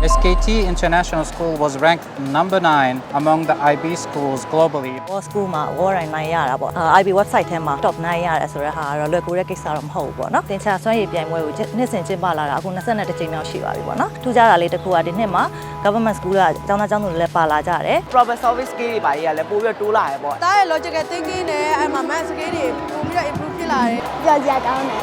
SKT International School was ranked number 9 among the IB schools globally. War School မှာ War နိုင်ရတာပေါ့အာ IB website ထဲမှာ top 9ရတယ်ဆိုတဲ့ဟာကတော့လွယ်ကူတဲ့ကိစ္စတော့မဟုတ်ဘူးပေါ့နော်သင်္ချာစွမ်းရည်ပြိုင်ပွဲကိုနှစ်စဉ်ကျင်းပလာတာအခု22ကြိမ်မြောက်ရှိပါပြီပေါ့နော်ထူးခြားတာလေးတစ်ခုကဒီနှစ်မှာ government school ကကျောင်းသားကျောင်းသူတွေလည်းပါလာကြတယ် problem solving skill တွေပါကြီးကလည်းပို့ပြီးတော့တိုးလာရပေါ့တားရဲ့ logical thinking နဲ့အဲ့မှာ math skill တွေပို့ပြီးတော့ improve ဖြစ်လာတယ်ကြောက်ကြတောင်းတယ်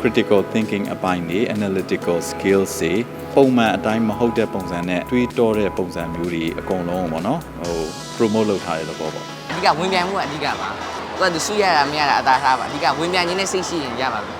critical thinking အပိုင်းတွေ analytical skills တွေပုံမှန်အတိုင်းမဟုတ်တဲ့ပုံစံနဲ့တွေးတောတဲ့ပုံစံမျိုးတွေအကုန်လုံးပေါ့နော်ဟို promote လုပ်ထားတဲ့သဘောပေါ့အဓိကဝင်ပြိုင်မှုကအဓိကပါသူကသူစုရတာမရတာအသာထားပါအဓိကဝင်ပြိုင်ခြင်းနဲ့စိတ်ရှိရင်ရပါမ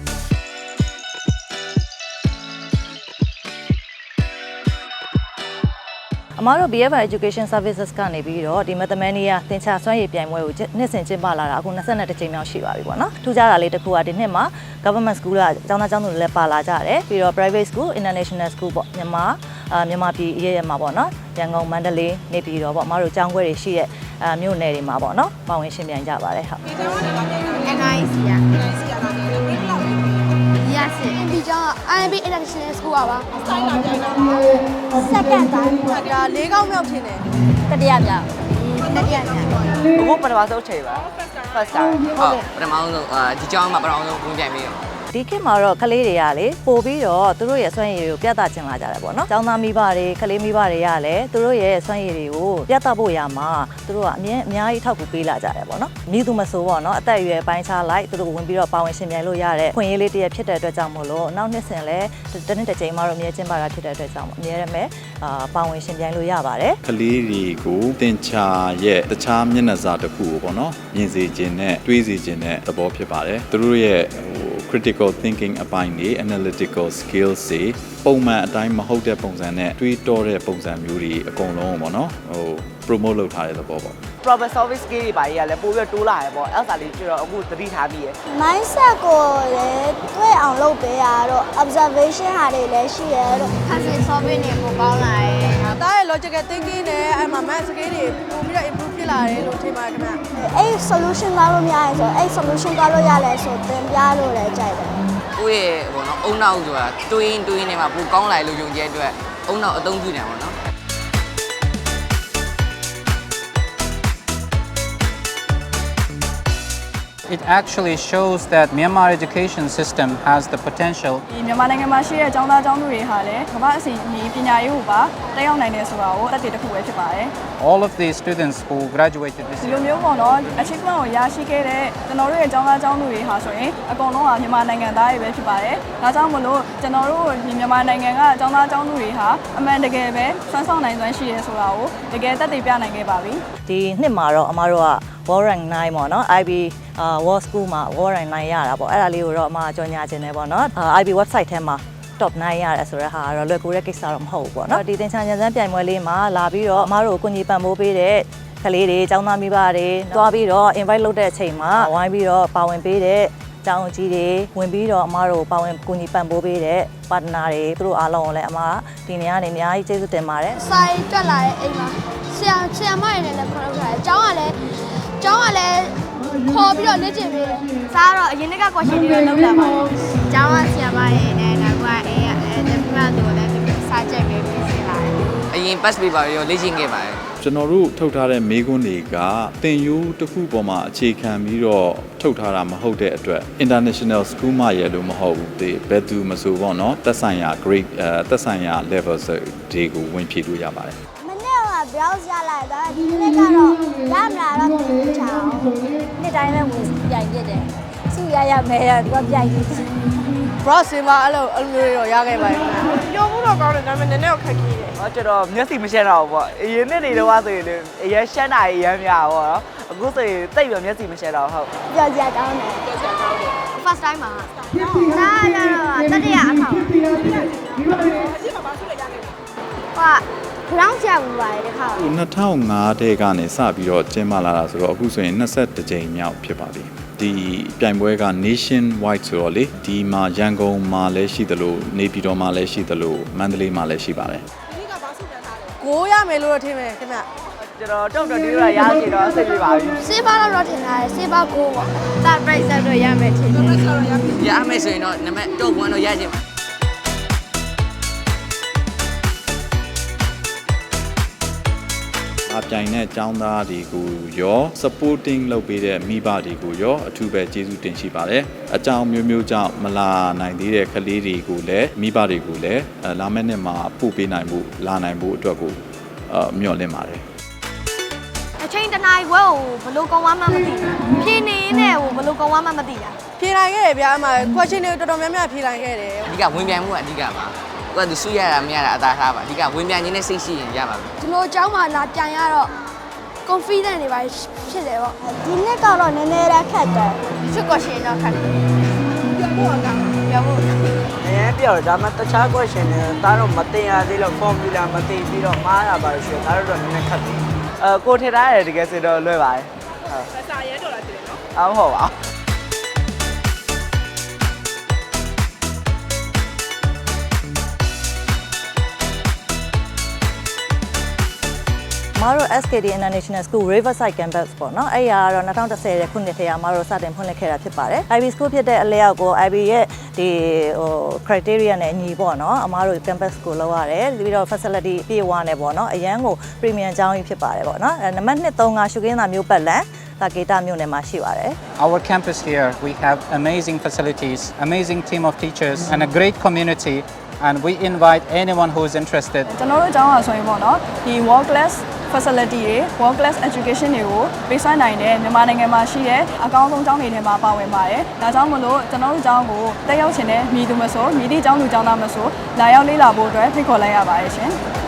အမားတို့ BFI Education Services ကနေပြီးတော့ဒီ Mathemania သင်္ချာစွမ်းရည်ပြိုင်ပွဲကိုနှစ်စဉ်ကျင်းပလာတာအခု22ကြိမ်မြောက်ရှိပါပြီပေါ့နော်ထူးခြားတာလေးတစ်ခုကဒီနှစ်မှာ government school ကကျောင်းသားကျောင်းသူတွေလည်းပါလာကြတယ်ပြီးတော့ private school international school ပေါ့မြန်မာအာမြန်မာပြည်အရေးရမှာပေါ့နော်ရန်ကုန်မန္တလေးနေပြည်တော်ပေါ့အမားတို့ကျောင်းခွဲတွေရှိတဲ့အာမြို့နယ်တွေမှာပေါ့နော်ပါဝင်ရှင်ပြိုင်ကြပါတယ်ဟုတ် NIC ရ Yes ဒီကြောင့် IB International School ပါဆိုင်လာကြိုင်တာစက္ကန့်တိုင်းဒါ၄ကောင်းမြောက်ဖြစ်နေတတိယမြောက်တတိယမြောက်အခုပထမဆုံးချိန်ပါ first time ဟုတ်ပထမဆုံးအာဒီကြောင်းမှာပထမဆုံးဝင်ပြိုင်ပြီးတော့ ဒီခေတ်မှာတော့ကလေးတွေကလေပို့ပြီးတော့သူတို့ရဲ့စွမ်းရည်တွေကိုပြသချင်လာကြတယ်ပေါ့နော်။ကျောင်းသားမိဘတွေကလေးမိဘတွေကလည်းသူတို့ရဲ့စွမ်းရည်တွေကိုပြသဖို့ရမှာသူတို့ကအမြင်အများကြီးထောက်ကူပေးလာကြတယ်ပေါ့နော်။မိသူမဆိုပေါ့နော်အသက်အရွယ်ပိုင်းခြားလိုက်သူတို့ဝင်ပြီးတော့ပါဝင်ရှင်ပြိုင်လို့ရတဲ့ခွင့်ရေးလေးတစ်ရဖြစ်တဲ့အတွက်ကြောင့်မို့လို့နောက်နှစ်စဉ်လည်းတစ်နှစ်တစ်ချိန်မှတော့အမြဲကျင်းပတာဖြစ်တဲ့အတွက်ကြောင့်အမြဲတမ်းအာပါဝင်ရှင်ပြိုင်လို့ရပါတယ်ကလေးတွေကိုတင်ချာရဲ့တခြားမျက်နှာစာတစ်ခုကိုပေါ့နော်မြင်စေခြင်းနဲ့တွေးစေခြင်းနဲ့သဘောဖြစ်ပါတယ်သူတို့ရဲ့ဟို critical thinking အပိုင်းတွေ analytical skills တွေပုံမှန်အတိုင်းမဟုတ်တဲ့ပုံစံနဲ့တွေးတောတဲ့ပုံစံမျိုးတွေအကုန်လုံးပေါ့နော်ဟို promote လုပ်ထားတဲ့သဘောပေါ့ problem solving skill တွေပါကြီးကလည်းပို့ပြီးတော့တိုးလာရပေါ့အဲ့ဒါလေးကျတော့အခုသတိထားပြီးရ mindset ကိုလည်းတွေ့အောင်လုပ်ပေးရတော့ observation ဟာတွေလည်းရှိရတော့ puzzle solving တွေပိုကောင်းလာရဲ့တားရဲ့ logical thinking နဲ့အဲ့မှာ math skill တွေပို့ပြီးတော့ improve ဖြစ်လာ တယ်လို့ထင်ပါတယ်ခင်ဗျအဲ့ solution သွားလို့မရရင်ဆိုအဲ့ solution သွားလို့ရလဲဆိုသင်ပြလို့လည်းကြိုက်တယ်ကိုယ့်ရဲ့ဟိုနော်အုံနောက်ဆိုတာတွေးရင်တွေးရင်နေမှာပိုကောင်းလာလို့ယုံကြည်တဲ့အတွက်အုံနောက်အသုံးပြုနေပါတော့နော် It actually shows that Myanmar education system has the potential ဒီမြန်မာနိုင်ငံမှာရှိတဲ့ကျောင်းသားကျောင်းသူတွေဟာလည်းကမ္ဘာအစီအမီပညာရေးကိုပါတက်ရောက်နိုင်တယ်ဆိုတာကိုအသက်တွေတစ်ခုပဲဖြစ်ပါတယ် all of the students who graduated this ဒီ year လိုမျိုးပေါ့နော် achievement ကိုရရှိခဲ့တဲ့ကျွန်တော်တို့ရဲ့ကျောင်းသားကျောင်းသူတွေဟာဆိုရင်အကုန်လုံးကမြန်မာနိုင်ငံသားတွေပဲဖြစ်ပါတယ်။ဒါကြောင့်မလို့ကျွန်တော်တို့ဒီမြန်မာနိုင်ငံကကျောင်းသားကျောင်းသူတွေဟာအမှန်တကယ်ပဲစွမ်းဆောင်နိုင်စွမ်းရှိတယ်ဆိုတာကိုတကယ်သက်သေပြနိုင်ခဲ့ပါပြီ။ဒီနှစ်မှာတော့အမားတို့က War Rank 9ပေါ့နော် IB အာ War School မှာ War Rank 9ရတာပေါ့အဲ့ဒါလေးကိုတော့အမားကြော်ညာခြင်းတယ်ပေါ့နော်အာ IB website ထဲမှာ top 9ရတယ်ဆိုတဲ့ဟာကတော့လွယ်ကူတဲ့ကိစ္စတော့မဟုတ်ဘူးပေါ့နော်ဒီသင်္ချာညစမ်းပြိုင်ပွဲလေးမှာလာပြီးတော့အမားတို့ကိုကူညီပံ့ပိုးပေးတဲ့ကလေးတွေចောင်းသားမိဘတွေတွားပြီးတော့ invite လုပ်တဲ့အချိန်မှာဝိုင်းပြီးတော့ပါဝင်ပေးတဲ့ကျောင်းကြီးတွေဝင်ပြီးတော့အမားတို့ပါဝင်ကူညီပံ့ပိုးပေးတဲ့ partner တွေသူတို့အားလုံးကိုလည်းအမားဒီနေရာကနေအများကြီးကျေးဇူးတင်ပါတယ်စာရေးတက်လာတဲ့အိမ်မှာဆရာဆရာမတွေနဲ့လည်းခေါ်လို့ရတယ်။ကျောင်းကလည်း ကျောင်းကလည်းခေါ်ပြီးတော့လေ့ကျင့်ပေးတယ်။စားတော့အရင်က question တွေတော့လုပ်လာပါတယ်။ကျောင်းကဆရာမတွေနဲ့နောက်ကအဲအဲတမန်တို့လည်းစာချက်ပေးပြီးစီလာတယ်အရင် pass paper ရောလေ့ကျင့်ခဲ့ပါတယ်ကျွန်တော်တို့ထုတ်ထားတဲ့မေးခွန်းတွေကတင်ယူတစ်ခုပေါ်မှာအခြေခံပြီးတော့ထုတ်ထားတာမဟုတ်တဲ့အတွက် international school မှရလို့မဟုတ်ဘူးဒီဘယ်သူမဆိုပေါ့နော်သက်ဆိုင်ရာ grade အဲသက်ဆိုင်ရာ level တွေကိုဝင်ဖြည့်လို့ရပါတယ်။မနေ့က browse ရလိုက်တာဒီနေ့ကတော့ရမလားတော့မသိချအောင်။နေ့တိုင်းလည်းဝင်ပြိုင်ပြတယ်။စုရရမယ်တော့ဒီကပြိုင်ပြ brush စင်ပါအဲ့လိုအဲ့လိုမျိုးတွေတော့ရခဲ့ပါတယ်ခင်ဗျပြောမှုတော့ကောင်းတယ်ဒါပေမဲ့နည်းနည်းတော့ခက်ခဲတယ်ဟောကျွန်တော်မျက်စိမရှင်းတော့ဘူးပေါ့အရင်နှစ်တွေတော့ဆိုရင်လေအရင်ရှင်းတာအရင်များပေါ့နော်အခုဆိုရင်တိတ်ပြီးမျက်စိမရှင်းတော့ဟုတ်ကြောက်ကြကောင်းတယ်ကြောက်ကြကောင်းတယ် first time မှာဒါရတော့တတိယအခေါက်ဟာ ground ချဘူးပါတယ်ဒီခါ2005တဲ့ကနေစပြီးတော့ကျင်းပလာတာဆိုတော့အခုဆိုရင်22ကြိမ်မြောက်ဖြစ်ပါပြီဒီပြိုင်ပွဲက nation wide ဆိုတော့လေဒီမှာရန်ကုန်မှာလည်းရှိသလိုနေပြည်တော်မှာလည်းရှိသလိုမန္တလေးမှာလည်းရှိပါတယ်ကိုရမယ်လို့တော့ထင်တယ်ခင်ဗျကျွန်တော်တုတ်တော့ဒီလိုရရှိတော့အဆင်ပြေပါပြီစေးပါတော့ထင်တာစေးပါကိုပေါ့ဒါ price တော့ရမယ်ထင်တယ်ရမယ်ဆိုရင်တော့နံပါတ်တော့ဘွန်းတော့ရခြင်းအ ပြိုင်နဲ့ចောင်းသားတွေကိုရော supporting လုပ်ပေးတဲ့မိဘတွေကိုရောအထူးပဲကျေးဇူးတင်ရှိပါတယ်အကြောင်းမျိုးမျိုးကြောင့်မလာနိုင်သေးတဲ့ကလေးတွေကိုလည်းမိဘတွေကိုလည်းအဲလာမယ့်နှစ်မှာပို့ပေးနိုင်ဖို့လာနိုင်ဖို့အတွက်ကိုအမျှော်လင့်ပါတယ်အချိန်တနားဝဲကိုဘလို့ကောင်းမှမသိဘူးဖြင်းနေနဲ့ကိုဘလို့ကောင်းမှမသိတာဖြေနိုင်ခဲ့တယ်ဗျာအမ question တွေတော်တော်များများဖြေနိုင်ခဲ့တယ် အဓိကဝင်ပြိုင်မှုကအဓိကပါသူ ကသူစုရတာမရတာအသာထားပါအဓိကဝင်ပြိုင်ခြင်းနဲ့စိတ်ရှိရင်ရပါမယ်ဒီလိုအကြောင်းမှလာပြန်ရတော့ confident တွေပါဖြစ်တယ်ပေါ့ဒီနှစ်ကတော့နည်းနည်းလေးခက်တယ်ချစ် question တော့ခက်တယ်ပြောဖို့ကပြောဖို့အရင်ပြောတော့ဒါမှတခြား question တွေဒါတော့မတင်ရသေးလို့ formula မသိပြီးတော့မှားတာပါလို့ရှိရင်ဒါတော့နည်းနည်းခက်တယ်အဲကိုထည့်ထားရတယ်တကယ်ဆိုတော့လွယ်ပါတယ်ဟုတ်စာရဲတော်လာတယ်နော်အမဟုတ်ပါဘူး မတို့ SKD International School Riverside Campus ပေါ့နော်အဲ့ရကတော့2010ရဲ့ခုနှစ်ထဲမှာတို့စတင်ဖွင့်လှစ်ခဲ့တာဖြစ်ပါတယ် IB School ဖြစ်တဲ့အလျောက်ကို IB ရဲ့ဒီဟို criteria နဲ့အညီပေါ့နော်အမားတို့ campus ကိုလောက်ရတယ်ပြီးတော့ facility ပြည့်ဝနေပေါ့နော်အရန်ကို premium အကြောင်းကြီးဖြစ်ပါတယ်ပေါ့နော်အဲနံပါတ်1 3ကရှုခင်းသာမျိုးပတ်လန် တာကေတာမျိုးနယ်မှာရှိပါတယ် Our campus here, we have amazing facilities, amazing team of teachers, and a great community. And we invite anyone who is interested ကျွန်တော်တို့အကြောင်းအရာဆိုရင်ပေါ့နော်ဒီ world class facility တွေ world class education တွေကိုပေးစွမ်းနိုင်တဲ့မြန်မာနိုင်ငံမှာရှိတဲ့အကောင်းဆုံးကျောင်းတွေထဲမှာပါဝင်ပါတယ်။ဒါကြောင့်မလို့ကျွန်တော်တို့ကျောင်းကိုတက်ရောက်ခြင်းနဲ့မြည်သူမဆိုမြည်သည့်ကျောင်းသူကျောင်းသားမဆိုလာရောက်လေ့လာဖို့အတွက်ဖိတ်ခေါ်လိုက်ရပါတယ်ရှင်။